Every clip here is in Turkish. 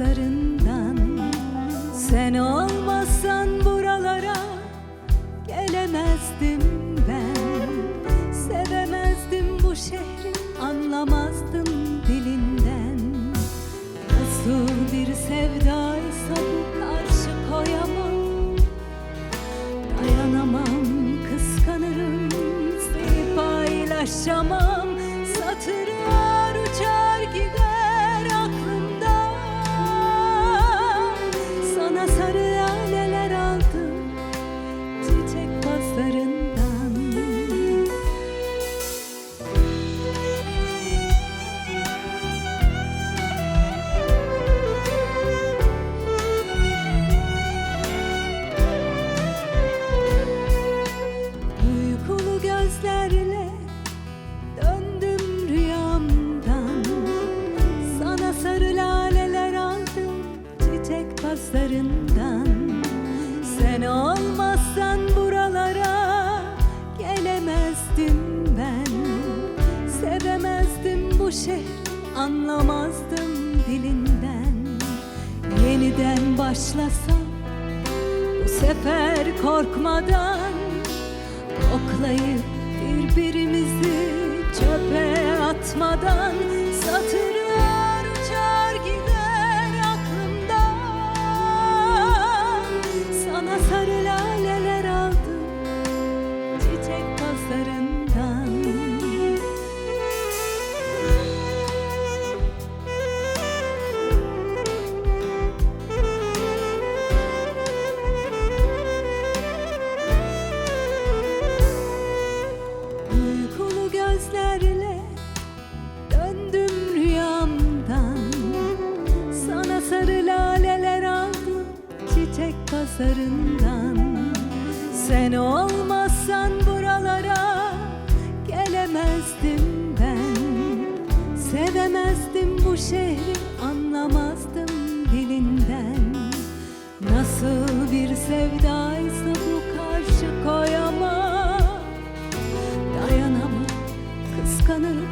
saçlarından Sen olmasan buralara gelemezdim ben. Sevemezdim bu şehri anlamazdım dilinden. Nasıl bir sevdaysa bu karşı koyamam Dayanamam kıskanırım seni paylaşamam. Satırım Sen olmazsan buralara gelemezdim ben. Sevemezdim bu şehri anlamazdım dilinden. Yeniden başlasam bu sefer korkmadan Koklayıp birbirimizi çöpe atmadan çiçek pazarından Sen olmazsan buralara gelemezdim ben. Sevemezdim bu şehri anlamazdım dilinden. Nasıl bir sevdaysa bu karşı koyamam Dayanamam, kıskanırım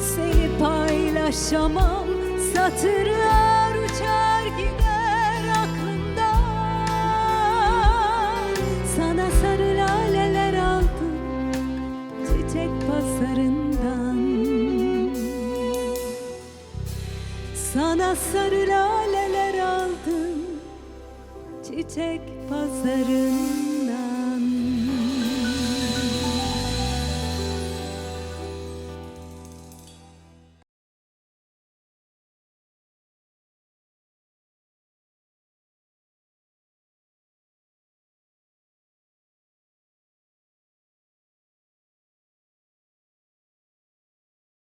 Seni paylaşamam. Satırlar uçar Sarı laleler aldım Çiçek pazarından